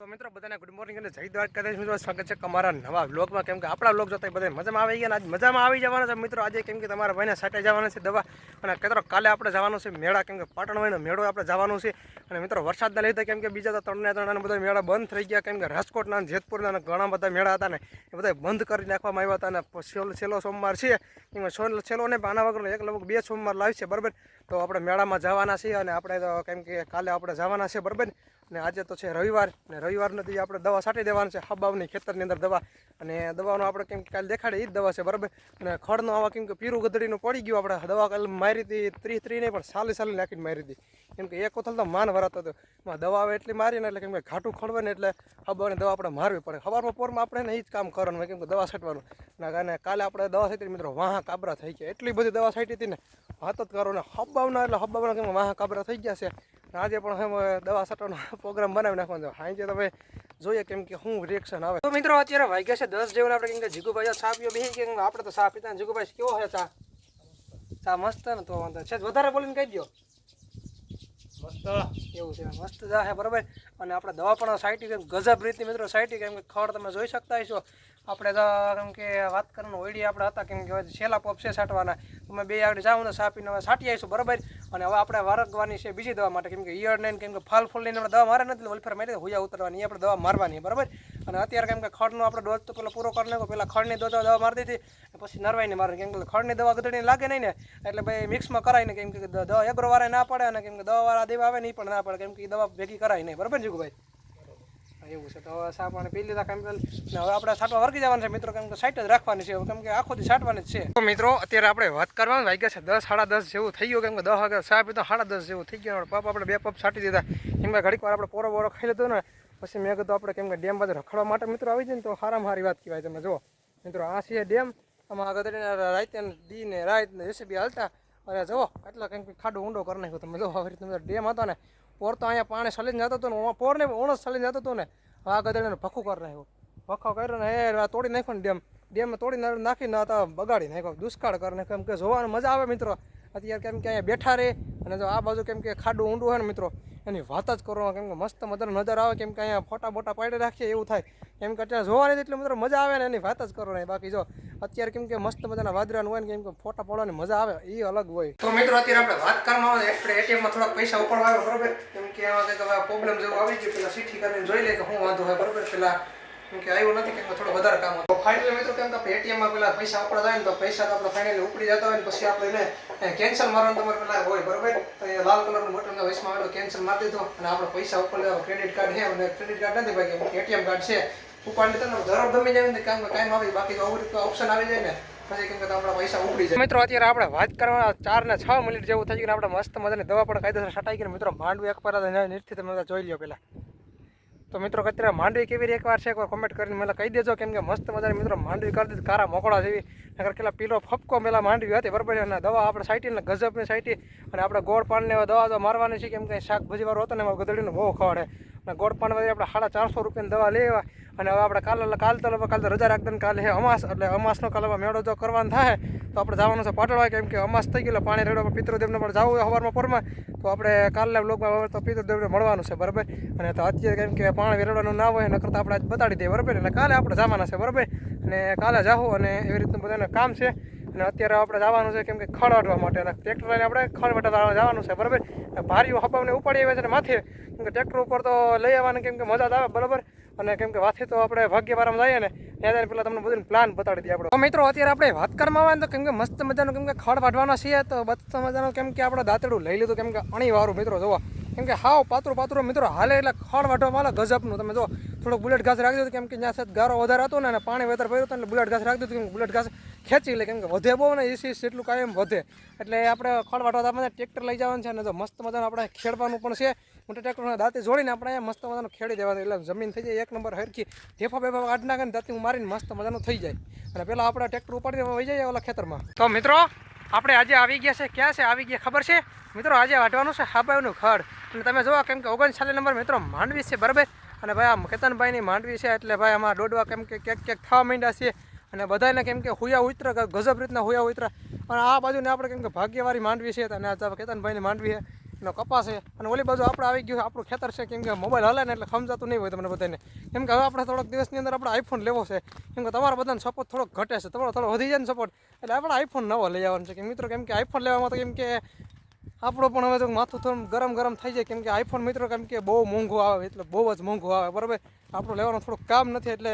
તો મિત્રો, બધાને ગુડ મોર્નિંગ અને જય દ્વારકાધીશ. મિત્રો, સ્વાગત છે અમારા નવા વ્લોગમાં કેમ કે આપણા વ્લોગ જોતા બધા મજામાં આવી ગયા અને આજ મજામાં આવી જવાના છે. મિત્રો, આજે કેમ કે તમારા ભાઈને સાટે જવાના છે દવા. અને કચરો કાલે આપણે જવાનું છે મેળા. કેમ કે પાટણ ભાઈનો મેળો આપણે જવાનું છે. અને મિત્રો, વરસાદના લીધે કેમ કે બીજા તો ત્રણને ત્રણ બધા મેળા બંધ થઈ ગયા. કેમ કે રાજકોટના જેતપુરના ઘણા બધા મેળા હતા ને એ બધા બંધ કરી નાખવામાં આવ્યા હતા. અને છેલ્લો સોમવાર છે. કેમ કે છેલ્લો ને આના વગરનો એક લગભગ બે સોમવાર લાવશે બરાબર? તો આપણે મેળામાં જવાના છીએ અને આપણે કેમ કે કાલે આપણે જવાના છે બરાબર? અને આજે તો છે રવિવાર ને રવિવારના દી આપણે દવા છાંટી દેવાની છે, હબાવની ખેતરની અંદર દવા. અને દવાનો આપણે કેમ કે કાલે દેખાડે એ જ દવા છે, બરાબર? અને ખડનો આવા કેમ કે પીરું ગધડીનું પડી ગયું આપણે, દવા કાલે મારી હતી ત્રીસ ત્રીસ નહીં, પણ સાલી સાલી નાખીને મારી હતી. કેમ કે એક કોથલ તો માન વરાતો હતો. એમાં દવા આવે એટલી મારી ને એટલે કેમ કે ઘાટું ખડવે ને એટલે હબાવની દવા આપણે મારવી પડે. હવારમાં પોરમાં આપણે ને એ જ કામ કરવાનું, કેમ કે દવા છાંટવાનું. ને કારણે કાલે આપણે દવા છાંટી મિત્રો વાહ કાબરા થઈ ગયા. એટલી બધી દવા છાંટી હતી ને વાત જ કરો ને હબાવના એટલે હબાવના કેમ વાહ કાબરા થઈ ગયા છે. અને આજે પણ હવે દવા છાંટવાનો પ્રોગ્રામ બનાવી નાખવાનો છે. હાઈ તમે જોઈએ કેમ કે શું રિએક્શન આવે. તો મિત્રો અત્યારે વાગ્યા છે દસ જેવું આપણે કેમ કે જીગુભાઈ ચા પીઓ બેસી કે આપણે તો ચા પીતા જીગુભાઈ કેવો છે ચા? ચા મસ્ત ને તો વાંધો. છે વધારે બોલીને કહી દો મસ્ત. એવું છે. મસ્ત જા છે બરાબર? અને આપણે દવા પણ સાઈટી કેમ ગજબ રીતની મિત્રો સાઈટી કેમ કે ખડ તમે જોઈ શકતા હશો. આપણે કેમ કે વાત કરવાનું ઓઈડી આપણે હતા કેમ કે હવે છેલ્લા પોપ છે સાટવાના. તમે બે આગળ જાઓ ને સાપીને હવે સાટી આવીશું, બરાબર? અને હવે આપણે વારગવાની છે બીજી દવા માટે, કેમ કે ઈયર નહીં કેમ કે ફાલ ફૂલ લઈને આપણે દવા મારે નથી વલફેર મારી હુયા ઉતરવાની આપણે દવા મારવાની, બરાબર? અને અત્યારે કેમ કે ખડનો આપણે ડોઝ તો પેલો પૂરો કરી નાખો પહેલાં ખડની દવા દવા મારી દીધી પછી નરવાઈને મારે કેમ કે ખડની દવા ગધડીને લાગે નહીં ને, એટલે ભાઈ મિક્સમાં કરાય ને કેમ કે દવા એગ્રો વાળા ના પડે અને કેમ કે દવા વાળા દેવા આવે નહીં પણ ના પડે, કેમ કે દવા ભેગી કરાય નહીં. બરાબર જીગુભાઈ? ભાઈ એવું છે. તો હવે સાપ પાણી પી લીધા કેમ કે હવે આપણે સાટવા વર્ગી જવાનું છે મિત્રો, કેમ કે સાઈટ જ રાખવાની છે. કેમ કે આખો દી સાટવાની જ છે. મિત્રો, અત્યારે આપણે વાત કરવાનું વાગ્યા છે, દસ, સાડા દસ જેવું થઈ ગયું, કેમ કે દસ વાગ્યા સાહેબ તો સાડા દસ જેવું થઈ ગયું પપ આપણે બે પપ સાટી દીધા. કેમ કે ઘડીક વાર આપણે પોરો બોરો ખાઈ લીધો ને, પછી મેં કીધું આપણે કેમ કે ડેમ બાજુ રખડવા માટે મિત્રો આવી જાય ને, તો સારામાં સારી વાત કહેવાય તમે જુઓ. મિત્રો, આ છે ડેમ આમાં આગળ રાતે દીને દી ને જેસીબી હાલતા. અરે જુઓ એટલા કંઈક ખાડો ઊંડો કરી નાખ્યો તમે. જો આવી રીતે ડેમ હતો ને, પોર તો અહીંયા પાણી સલીને જતો હતો ને પોર ને ઓણો સલીને જતો હતો ને. આ ગધેડાને ભખું કરી નાખ્યો. ભખો કર્યો ને, એ તોડી નાખ્યો ને ડેમ. ડેમ તોડી નાખ- નાખીને હતા બગાડી નાખ્યો. દુષ્કાળ કરી નાખ્યો. એમ કે જોવાની મજા આવે મિત્રો. અત્યારે કેમ કે અહીંયા બેઠા રહે અને જો આ બાજુ કેમ કે ખાડું ઊંડું હોય ને મિત્રો, એની વાત જ કરો કેમ કે મસ્ત મજાનો નજર આવે. કેમ કે અહીંયા ફોટા બોટા પાડી રાખીએ એવું થાય. કેમ કે અત્યારે જોવાની એટલે મતલબ મજા આવે ને એની વાત જ કરો ને. બાકી જો અત્યારે કેમ કે મસ્ત મજાના વાદરાનું હોય ને, કેમ કે ફોટા પાડવાની મજા આવે એ અલગ હોય. તો મિત્રો અત્યારે આપણે વાત કરવામાં આવે, આપણે એટીએમમાં થોડાક પૈસા ઉપાડવા આવે બરોબર? કેમ કે આમાં કંઈક પ્રોબ્લેમ જેવું આવી ગયું, પેલા સીઠી કરીને જોઈ લે કે શું વાંધો હોય, બરોબર? પેલા કેમ કે આવ્યું નથી, કેમ કે થોડો વધારે કામ હતો. ફાઇનલી મિત્રો કેમ કે આપણે એટીએમમાં પેલા પૈસા ઉપડા જાય ને, તો પૈસા તો આપણે ફાઇનલી ઉપડી જતા હોય ને, પછી આપણે એને કેન્સલ મારવાનું તમારે પેલા હોય, બરોબર? તો એ લાલ કલરનું બટન વચમાં આવેલું કેન્સલ મારી દીધો, અને આપણે પૈસા ઉપર ક્રેડિટ કાર્ડ છે, અને ક્રેડિટ કાર્ડ નથી ભાઈ એટીએમ કાર્ડ છે. મિત્રો, અત્યારે આપણે વાત કરવા ચાર છ મિનિટ જેવું થઈ ગયું આપણે મસ્ત મજાની દવા પણ કાયદેસર છટાઈ ગઈ મિત્રો માંડવી એકવાર નિશ્ચિત તમે જોઈ લ્યો પેલા તો મિત્રો, અત્યારે માંડવી કેવી રીતે એકવાર છે, એકવાર કોમેન્ટ કરીને મેલા કહી દેજો, કેમ કે મસ્ત મજાની મિત્રો માંડવી કરી દીધી, કારા મોકળા જેવી. નગર પેલા પીલો ફપકો પેલા માંડવી હતી, બરાબર અને દવા આપણે સાઈટી ને ગજબની સાઈટી અને આપણે ગોળ પાનને દવા તો મારવાની છે, કેમ કે શાકભાજી વાળો હતો ને, એમાં ગધડીનું બહુ ખવાડે. અને ગોળ પાન વાળી આપણે સાડા ચારસો રૂપિયાની દવા લેવા અને હવે આપણે કાલે કાલ તો કાલ તો રજા રાખતા કાલે હે અમાસ, એટલે અમાસનો કાલે મેળો જો કરવાનો થાય, તો આપણે જવાનું છે પાટણવા કેમ કે અમાસ થઈ ગયેલો પાણી રેડવા પિતૃદેવને પણ જવું હોય પોરમાં. તો આપણે કાલે લોકમાં તો પિતૃદેવને મળવાનું છે, બરાબર? અને તો અત્યારે કેમ કે પાણી વેરડવાનું ના હોય, નકર તો આપણે આજ બતાડી દઈએ, બરાબર? એટલે કાલે આપણે જવાના છે, બરાબર? અને કાલે જાઉં અને એવી રીતનું બધાને કામ છે. અને અત્યારે આપણે જવાનું છે કેમ કે ખડ અડવા માટે અને ટ્રેક્ટર લઈને આપણે ખડ વાટવા જવાનું છે બરાબર ભારીઓ હબાવને ઉપાડી આવે છે ને માથે કેમ કે ટ્રેક્ટર ઉપર તો લઈ આવવાની કેમ કે મજા જ આવે બરાબર અને કેમ કે વાથી તો આપણે ભાગ્યવારામાં જઈએ ને ત્યાં જઈને પેલા તમને બધું પ્લાન બતાડી દઈએ આપણે મિત્રો અત્યારે આપણે વાત કરવામાં આવે ને તો કેમ કે મસ્ત મજાનું કેમ કે ખડ વાટવાનો છીએ તો મસ્ત મજાનું કેમ કે આપણે દાંતડું લઈ લીધું કેમ કે અણીવાળું મિત્રો જોવા કેમ કે હાવ પાતળું પાતળું મિત્રો હાલે એટલે ખડ વાટવામાં આવે ગજબનું તમે જો થોડુંક બુલેટ ઘાસ રાખી દીધું કેમ કે જ્યાં સાથે ગારો વધારે હતો ને અને પાણી વધારે ભર્યું હતું એટલે બુલેટ ઘાસ રાખી દીધું કેમ બુલેટ ઘાસ ખેંચી લે, કેમ કે વધે બહુ ને એસી એટલું કાયમ વધે. એટલે આપણે ખડ વાટવા આપણે ટ્રેક્ટર લઈ જવાનું છે અને તો મસ્ત મજાનું આપણે ખેડવાનું પણ છે. મોટા ટ્રેક્ટરના દાંતે જોડીને આપણે મસ્ત મજાનું ખેડી દેવાનું એટલે જમીન થઈ જાય એક નંબર હરખી. ઢેફા બેફા કાઢ નાખે ને દાંતી મારીને મસ્ત મજાનું થઈ જાય. અને પેલા આપણે ટ્રેક્ટર ઉપાડીને વહી જાય ઓલા ખેતરમાં. તો મિત્રો, આપણે આજે આવી ગયા છે. ક્યાં છે? આવી ગયા ખબર છે? મિત્રો, આજે વાટવાનું છે હાબાઈનું ખડ અને તમે જોવા કેમ કે ઓગણચાલીસ નંબર મિત્રો, માંડવી છે, બરાબર? અને ભાઈ આ કેતનભાઈની માંડવી છે, એટલે ભાઈ, આમાં દોડવા કેમ કે ક્યાંક ક્યાંક થવા માંડ્યા છે અને બધાને કેમ કે હુયા ઉતરા ગજબ રીતના હુયા ઉતરા અને આ બાજુને આપણે કેમ કે ભાગ્યવાળી માંડવી છે અને આ કેતનભાઈની માંડવી છે એનો કપાસ છે અને ઓલી બાજુ આપણે આવી ગયું આપણું ખેતર છે કેમ કે મોબાઈલ હલે ને એટલે સમજાતું નહીં હોય તમને બધાને કેમ કે હવે આપણે થોડોક દિવસની અંદર આપણે આઈફોન લેવો છે કેમ કે તમારા બધાને સપોર્ટ થોડોક ઘટે છે તમારો થોડો વધી જાય ને સપોર્ટ એટલે આપણે આઈફોન નવો લઈ આવવાનો છે કે મિત્રો કેમ કે આઈફોન લેવામાં તો કેમ કે આપણો પણ હવે તો માથું થોડું ગરમ ગરમ થઈ જાય કેમ કે આઈફોન મિત્રો કેમ કે બહુ મોંઘું આવે એટલે બહુ જ મોંઘું આવે બરાબર આપણું લેવાનું થોડુંક કામ નથી એટલે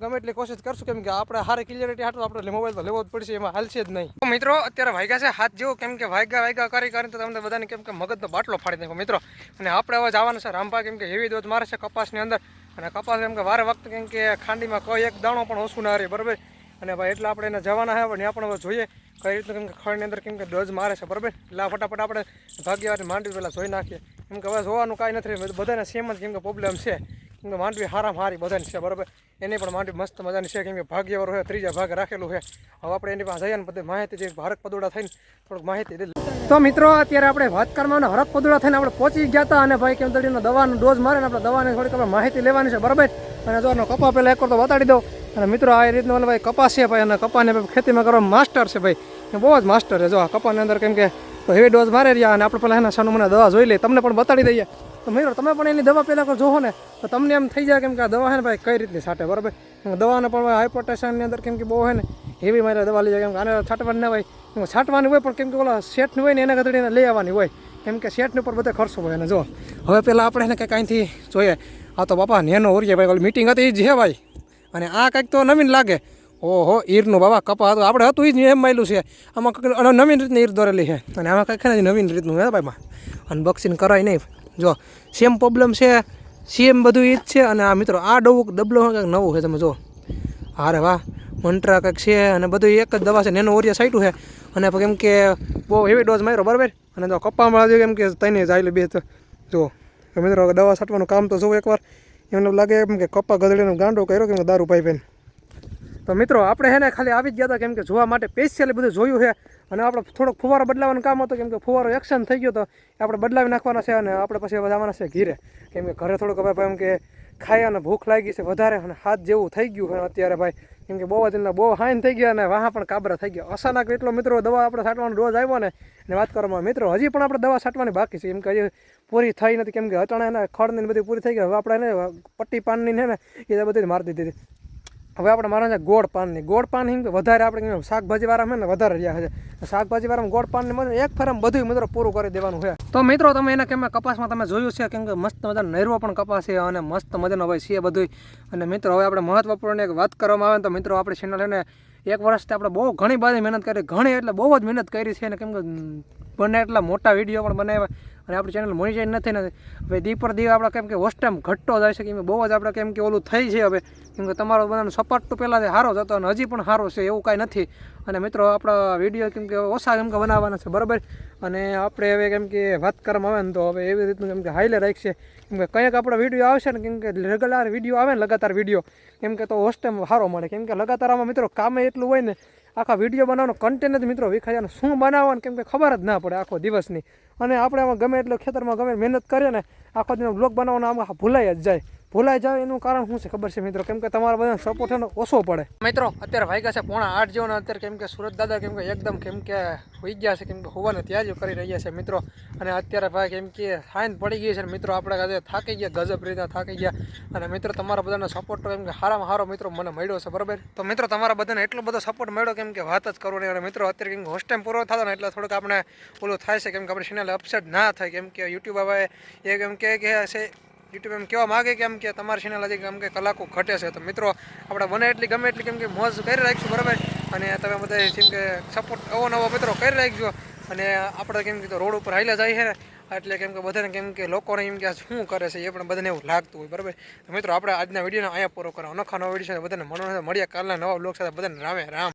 ગમે એટલી કોશિશ કરશું, કેમ કે આપણે હારે ક્લિયરિટી હાટું આપણે મોબાઈલ તો લેવો જ પડશે, એમાં હાલશે જ નહીં. મિત્રો, અત્યારે વાગ્યા છે, હાથ જેવો, કેમ કે વાગ્યા વાગ્યા કરી કરીને તો તમને બધાને કેમ કે મગજનો બાટલો ફાડી નાખો. મિત્રો, અને આપણે હવે જવાનું છે રામભા, કેમ કે હેવી ધોધ મારે છે કપાસની અંદર. અને કપાસ કેમ કે વારે વખત, કેમ કે ખાંડીમાં કોઈ એક દાણો પણ ઓછું ના રહે, બરાબર? અને ભાઈ, એટલે આપણે એને જવાના છે, પણ ત્યાં પણ હવે જોઈએ કઈ રીતનું, કેમ કે ખડની અંદર, કેમ કે ડોઝ મારે છે, બરાબર? એટલે ફટાફટ આપણે ભાગ્યવારી માંડવી પહેલાં જોઈ નાખીએ. કેમ કે હવે જોવાનું કાંઈ નથી, બધાને સેમ જ, કેમ કે પ્રોબ્લેમ છે. માંડવી હારામ હારી બધાની છે, બરાબર? એની પણ માંડવી મસ્ત મજાની છે, કેમ કે ભાગ્યવાળું છે ત્રીજા ભાગ રાખેલું છે. હવે આપણે એની પાસે જઈએ બધી માહિતી જે ભારત પદોડા થઈને થોડુંક માહિતી દે તો મિત્રો, અત્યારે આપણે વાત કરવામાં હરક પદોડા થઈને આપણે પહોંચી ગયા હતા અને ભાઈ કેમ દડીનો દવાનો ડોઝ મારે આપણે દવાની થોડીક આપણે માહિતી લેવાની છે, બરાબર? અને જો કપા પહેલાં એક તો બતાડી દો અને મિત્રો, આ રીતનો ભાઈ કપાસ છે ભાઈ, અને કપાને ખેતીમાં કરવા માસ્ટર છે ભાઈ. બહુ જ માસ્ટર છે, જો આ કપાની અંદર કેમ કે હેવી ડોઝ મારે રહ્યા અને આપણે પહેલાં એના સાનું મને દવા જોઈ લઈએ. તમને પણ બતાડી દઈએ. તો મિત્રો, તમે પણ એની દવા પહેલાં જોવો ને, તો તમને એમ થઈ જાય કેમ કે આ દવા છે ને ભાઈ, કઈ રીતની છાંટે, બરાબર? દવાને પણ હાઇપોટેશનની અંદર કેમ કે બહુ હોય ને હેવી મારે દવા લઈ જાય કેમ કે આને છાંટવાની ના હોય. છાંટવાની હોય પણ કેમ કે ઓલા શેઠની હોય ને એને ગધડીને લઈ આવવાની હોય. કેમ કે શેઠની ઉપર બધે ખર્ચો હોય અને જો. હવે પહેલાં આપણે એને કંઈક અહીંથી જોઈએ. આ તો બાપા, નેનો ઓરિયા ભાઈ, ઓલી મિટિંગ હતી એ જ ભાઈ. અને આ કંઈક તો નવીન લાગે. ઓહો, ઈરનું બાબા કપા હતું. આપણે હતું એ જ એમ માયલું છે. આમાં નવીન રીતની ઈર દોરેલી છે. અને આમાં કંઈક નવીન રીતનું હે ભાઈમાં અનબોક્સિંગ કરાય નહીં. જો સેમ પ્રોબ્લેમ છે સેમ બધું એ જ છે. અને આ મિત્રો, આ ડવું ડબલો કંઈક નવું છે તમે જો. હારે વાહ મંટ્રા કંઈક છે, અને બધું એક જ દવા છે, નેનો ઓરિયા સાઈટું છે. અને કેમ કે બહુ હેવી ડોઝ માર્યો, બરાબર? અને જો કપ્પામાં જો કેમ કે તઈને જાય બે તો. જો મિત્રો દવા છાંટવાનું કામ તો જોવું એકવાર. એમને લાગે એમ કે કપ્પા ગધડીનો ગાંડો કર્યો કેમ કે દારૂ પાઈ તો મિત્રો, આપણે હે ને ખાલી આવી જ ગયા હતા કેમ કે જોવા માટે સ્પેશિયલી બધું જોયું છે. અને આપણે થોડોક ફુવારો બદલાવાનું કામ હતું, કેમ કે ફુવારો એક્શન થઈ ગયો તો આપણે બદલાવી નાખવાના છે અને આપણે પછી જવાના છે ઘીરે. કેમ કે ઘરે થોડુંક હવે એમ કે ખાઈ અને ભૂખ લાગી છે વધારે અને હાથ જેવું થઈ ગયું અને અત્યારે ભાઈ. કેમ કે બહુ જ બહુ હાઈન થઈ ગયા અને વાહ પણ કાબરા થઈ ગયા. અચાનક એટલો મિત્રો દવા આપણે છાંટવાનો રોજ આવ્યો ને, અને વાત કરવામાં મિત્રો, હજી પણ આપણે દવા છાંટવાની બાકી છે. કેમ કે હજી પૂરી થઈ નથી. કેમ કે અચાનક એને ખડની બધી પૂરી થઈ ગઈ. હવે આપણે એને પટ્ટી પાનની ને એ બધી મારી દીધી. હતી હવે આપણે મારા છે ગોળ પાનની, ગોળ પાન વધારે આપણે કેમ શાકભાજી વાળા ને વધારે રહ્યા છે. શાકભાજીવાળામાં ગોળ પાનની મને એક ફરમ બધું મિત્રો પૂરું કરી દેવાનું છે. તો મિત્રો તમે એને કેમ કપાસમાં તમે જોયું છે કેમ કે મસ્ત મજાનો નૈરવો પણ કપાસ છે અને મસ્ત મજાનો ભાઈ છે બધું અને મિત્રો હવે આપણે મહત્વપૂર્ણ એક વાત કરવામાં આવે તો મિત્રો આપણે ચેનલ એને એક વર્ષથી આપણે બહુ ઘણી બધી મહેનત કરી, ઘણી એટલે બહુ જ મહેનત કરી છે અને કેમ કે બને એટલા મોટા વીડિયો પણ બનાવ્યા અને આપણી ચેનલ મોનિટાઈઝ નથી નથી હવે દી પર દી આપણે કેમ કે હોસ્ટેમ ઘટતો જાય છે કેમ બહુ જ આપણે કેમ કે ઓલું થઈ છે હવે કેમ કે તમારો બધાનો સપોર્ટ તો પહેલાંથી સારો જ હતો અને હજી પણ સારો છે એવું કાંઈ નથી અને મિત્રો આપણા વીડિયો કેમ કે ઓછા કેમ કે બનાવવાના છે બરાબર અને આપણે હવે કેમ કે વાત કરવામાં આવે ને તો હવે એવી રીતનું કેમ કે હાઈલે રાખશે કેમ કે કંઈક આપણો વીડિયો આવશે ને કેમ કે રેગ્યુલર વીડિયો આવે ને લગાતાર વીડિયો કેમ કે તો હોસ્ટ ટાઈમ સારો મળે કેમ કે લગાતાર આમાં મિત્રો કામે એટલું હોય ને આખા વીડિયો બનાવવાનો કન્ટેન્ટ જ મિત્રો વિખાય શું બનાવવાનું કેમ કે ખબર જ ના પડે આખો દિવસની. અને આપણે આમાં ગમે એટલો ખેતરમાં ગમે મહેનત કરીએ ને, આખો દિન બ્લોગ બનાવવાનો આમાં ભૂલાઈ જ જાય. ભૂલાઈ જાય એનું કારણ શું છે ખબર છે મિત્રો કેમ કે તમારા બધા સપોર્ટ એનો ઓછો પડે મિત્રો અત્યારે વાગ્યા છે પોણા આઠ જેવો અત્યારે કેમ કે સુરત દાદા કેમ કે એકદમ કેમ કે હોઈ ગયા છે કેમ કે હોવાની તૈયારીઓ કરી રહ્યા છે મિત્રો અને અત્યારે ભાઈ કેમ કે સાઈન પડી ગઈ છે મિત્રો આપણે આજે થાકી ગયા ગજબ રીતના થાકી ગયા અને મિત્રો તમારા બધાનો સપોર્ટ કેમ કે સારામાં સારો મિત્રો મને મળ્યો છે બરાબર તો મિત્રો તમારા બધાને એટલો બધો સપોર્ટ મળ્યો કેમ કે વાત જ કરો નહીં અને મિત્રો અત્યારે કેમ કે હોસ્ટ ટાઈમ પૂરો થતો ને એટલે થોડુંક આપણે ઓલું થાય છે કેમ કે આપણે ચેનલ અપસેટ ના થાય કેમ કે યુટ્યુબ હવે એ કેમ કે છે યુટ્યુબ એમ કહેવા માગે કે એમ કે તમારી ચેનલ હજી કેમ કે કલાકો ઘટે છે. તો મિત્રો, આપણે બને એટલી ગમે એટલી કેમ કે મોજ કરી રાખીશું, બરાબર? અને તમે બધા જેમ કે સપોર્ટ અવો નવો મિત્રો કરી રાખજો. અને આપણે કેમ કીધું રોડ ઉપર હાલ્યા જાય છે એટલે કેમ કે બધાને કેમ કે લોકોને એમ કે શું કરે છે એ પણ બધાને એવું લાગતું હોય, બરાબર? મિત્રો, આપણે આજના વિડીયોને અહીંયા પૂરો કરો અનોખા નવો વીડિયો છે બધાને મળવાનો મળ્યા કાલના નવા બ્લોગ સાથે. બધાને રામે રામ.